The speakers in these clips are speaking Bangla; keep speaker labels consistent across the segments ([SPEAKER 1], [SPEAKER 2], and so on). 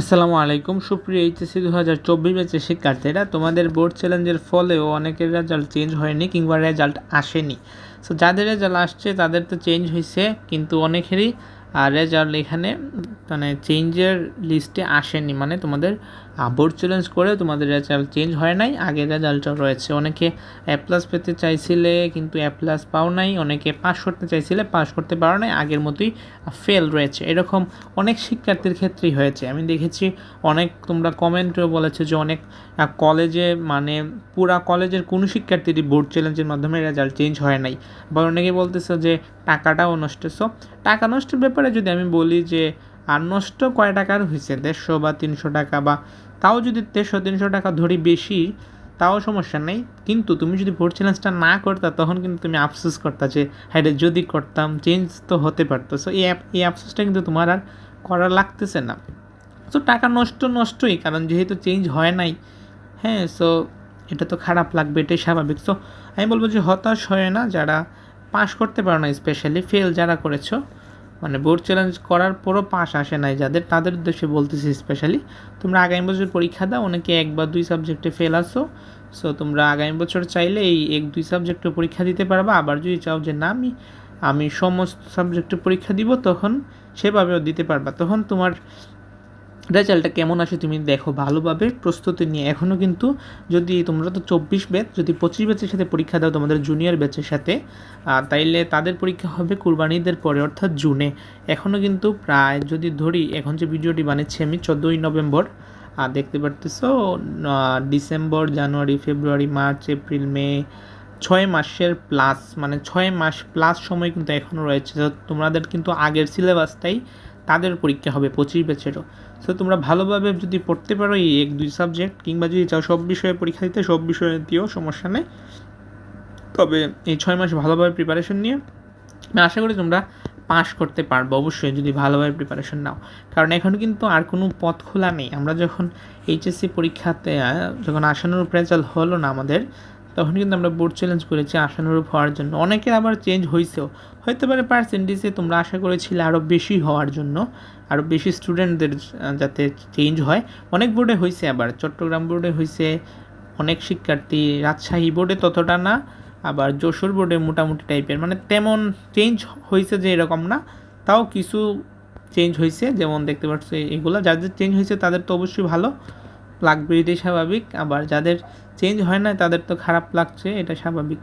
[SPEAKER 1] আসসালামু আলাইকুম। সুপ্রিয় এইচএসসি দু হাজার চব্বিশ ব্যাচের শিক্ষার্থীরা, তোমাদের বোর্ড চ্যালেঞ্জের ফলেও অনেকের রেজাল্ট চেঞ্জ হয়নি কিংবা রেজাল্ট আসেনি। সো যাদের রেজাল্ট আসছে তাদের তো চেঞ্জ হয়েছে কিন্তু অনেকেরই আর রেজাল্ট এখানে মানে চেঞ্জের লিস্টে আসেনি। মানে তোমাদের বোর্ড চ্যালেঞ্জ করে তোমাদের রেজাল্ট চেঞ্জ হয় নাই আগের রেজাল্টও রয়েছে। অনেকে এ প্লাস পেতে চাইছিলে, কিন্তু এ প্লাস পাও নাই। অনেকে পাস করতে চাইছিলে পাস করতে পারো নাই। আগের মতোই ফেল রয়েছে। এরকম অনেক শিক্ষার্থীর ক্ষেত্রেই হয়েছে। আমি দেখেছি অনেক, তোমরা কমেন্টও বলেছ যে অনেক কলেজে মানে পুরা কলেজের কোনো শিক্ষার্থীরই বোর্ড চ্যালেঞ্জের মাধ্যমে রেজাল্ট চেঞ্জ হয় নাই। বা অনেকে বলতেছে যে টাকাটাও নষ্ট। সো টাকা নষ্টের যদি আমি বলি যে, আর নষ্ট কয় টাকার হয়েছে দেড়শো বা তিনশো টাকা বা তাও যদি দেড়শো, তিনশো টাকা ধরি বেশি, তাও সমস্যা নেই। কিন্তু তুমি যদি ভোট চ্যালেঞ্জটা না করতা, তখন কিন্তু তুমি আফসোস করতা যে হ্যাঁ যদি করতাম চেঞ্জ তো হতে পারতো। সো এই এই আফসোসটা কিন্তু তোমার আর করা লাগতেছে না। সো টাকা নষ্ট নষ্টই, কারণ যেহেতু চেঞ্জ হয় নাই হ্যাঁ সো এটা তো খারাপ লাগবে, এটাই স্বাভাবিক। সো আমি বলব যে হতাশ হয় না যারা পাস করতে পারো না স্পেশালি ফেল যারা করেছ মানে বোর্ড চ্যালেঞ্জ করার পরও পাস আসে নাই যাদের, তাদের উদ্দেশ্যে বলতেছি স্পেশালি তোমরা আগামী বছর পরীক্ষা দাও, অনেকে এক বা দুই সাবজেক্টে ফেল আসো সো তোমরা আগামী বছর চাইলে এই এক, দুই সাবজেক্টে পরীক্ষা দিতে পারবা, আবার যদি চাও যে না, আমি আমি সমস্ত সাবজেক্টে পরীক্ষা দিব, তখন সেভাবেও দিতে পারবা। তখন তোমার রেজাল্টটা কেমন আসে তুমি দেখো ভালোভাবে প্রস্তুতি নিয়ে। এখনও কিন্তু যদি তোমরা তো চব্বিশ ব্যাচ যদি পঁচিশ ব্যাচের সাথে পরীক্ষা দাও তোমাদের জুনিয়র ব্যাচের সাথে তাইলে তাদের পরীক্ষা হবে কুরবানিদের পরে, অর্থাৎ জুনে। এখনও কিন্তু প্রায়, যদি ধরি, এখন যে ভিডিওটি বানাচ্ছি আমি চোদ্দোই নভেম্বর আর দেখতে পারতেছো December, January, February, March, April, May, ছয় মাসের প্লাস মানে ছয় মাস প্লাস সময় কিন্তু এখনও রয়েছে। তোমাদের কিন্তু আগের সিলেবাসটাই তাদের পরীক্ষা হবে পঁচিশ ব্যাচেরও। সো তোমরা ভালোভাবে যদি পড়তে পারো এই এক, দুই সাবজেক্ট কিংবা যদি চাও সব বিষয়ে পরীক্ষা দিতে, সব বিষয়ে দিও, সমস্যা নেই। তবে এই ছয় মাস ভালোভাবে প্রিপারেশন নিয়ে, আমি আশা করি তোমরা পাস করতে পারব অবশ্যই যদি ভালোভাবে প্রিপারেশন নাও। কারণ এখন কিন্তু আর কোনো পথ খোলা নেই। আমরা যখন এইচএসসি পরীক্ষাতে যখন আশানুরূপ রেজাল্ট হলো না আমাদের তখন কিন্তু আমরা বোর্ড চ্যালেঞ্জ করেছি আশানুরূপ হওয়ার জন্য। অনেকের আবার চেঞ্জ হয়েছেও হতে পারে পার্সেন্টেজে তোমরা আশা করেছিলে আরও বেশি হওয়ার জন্য আরও বেশি স্টুডেন্টদের যাতে চেঞ্জ হয়। অনেক বোর্ডে হয়েছে আবার। চট্টগ্রাম বোর্ডে হয়েছে অনেক শিক্ষার্থী, রাজশাহী বোর্ডে ততটা না, আবার যশোর বোর্ডে মোটামুটি টাইপের মানে তেমন চেঞ্জ হয়েছে যে এরকম না, তাও কিছু চেঞ্জ হয়েছে যেমন দেখতে পাচ্ছ এগুলো। যাদের চেঞ্জ হয়েছে তাদের তো অবশ্যই ভালো। লাগবে এটাই স্বাভাবিক। আবার যাদের চেঞ্জ হয় না তাদের তো খারাপ লাগছে, এটা স্বাভাবিক।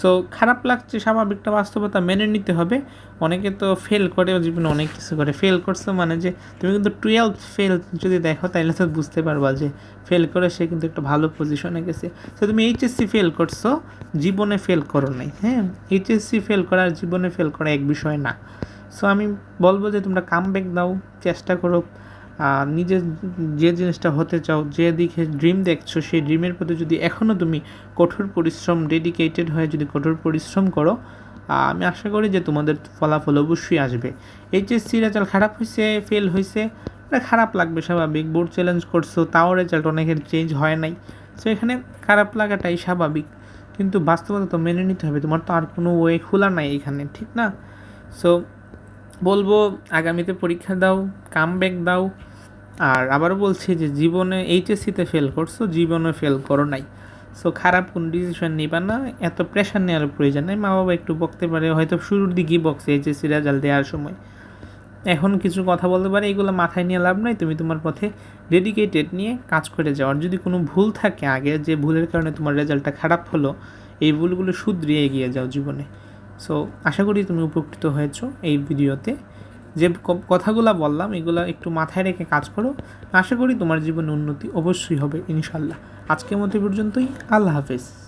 [SPEAKER 1] সো খারাপ লাগছে স্বাভাবিকটা বাস্তবতা মেনে নিতে হবে। অনেকে তো ফেল করে, জীবনে অনেক কিছু করে। ফেল করছ মানে যে, তুমি কিন্তু টুয়েলভ ফেল যদি দেখো তাহলে তো বুঝতে পারবা যে ফেল করে সে কিন্তু একটা ভালো পজিশনে গেছে। তো তুমি এইচএসসি ফেল করছ, জীবনে ফেল করো নাই হ্যাঁ? এইচএসসি ফেল করা আর জীবনে ফেল করা এক বিষয় না। সো আমি বলব যে, তোমরা কাম ব্যাক দাও, চেষ্টা করো। নিজের যে জিনিসটা হতে চাও, যে দিকে ড্রিম দেখছ, সেই ড্রিমের প্রতি যদি এখনও তুমি কঠোর পরিশ্রম ডেডিকেটেড হয়ে যদি কঠোর পরিশ্রম করো আমি আশা করি যে তোমাদের ফলাফল অবশ্যই আসবে। এইচএসসি রেজাল্ট খারাপ হয়েছে ফেল হয়েছে এটা খারাপ লাগবে স্বাভাবিক। বোর্ড চ্যালেঞ্জ করছ, তাও রেজাল্ট অনেকের চেঞ্জ হয় নাই। সো এখানে খারাপ লাগাটাই স্বাভাবিক। কিন্তু বাস্তবতা তো মেনে নিতে হবে, তোমার তো আর কোনো ওয়ে খোলা নাই এখানে, ঠিক না? সো বলব, আগামীতে পরীক্ষা দাও কাম ব্যাক দাও। আর আবারও বলছি যে জীবনে এইচএসসিতে ফেল করছ জীবনে ফেল করো নাই। সো খারাপ কোন ডিসিশন নিবা না, এত প্রেশার নেওয়ার প্রয়োজন নেই। মা বাবা একটু বকতে পারে, হয়তো শুরুর দিকেই বকছে এইচএসসি রেজাল্ট দেওয়ার সময়। এখন কিছু কথা বলতে পারে, এগুলো মাথায় নিয়ে লাভ নাই, তুমি তোমার পথে ডেডিকেটেড নিয়ে কাজ করে যাও। আর যদি কোনো ভুল থাকে আগে, যে ভুলের কারণে তোমার রেজাল্টটা খারাপ হলো, এই ভুলগুলো শুধরিয়ে এগিয়ে যাও জীবনে। সো আশা করি তুমি উপকৃত হয়েছো এই ভিডিওতে যে কথাগুলো বললাম, এগুলো একটু মাথায় রেখে কাজ করো। আশা করি তোমার জীবনে উন্নতি অবশ্যই হবে, ইনশাল্লাহ। আজকের মতো পর্যন্তই। আল্লাহ হাফেজ।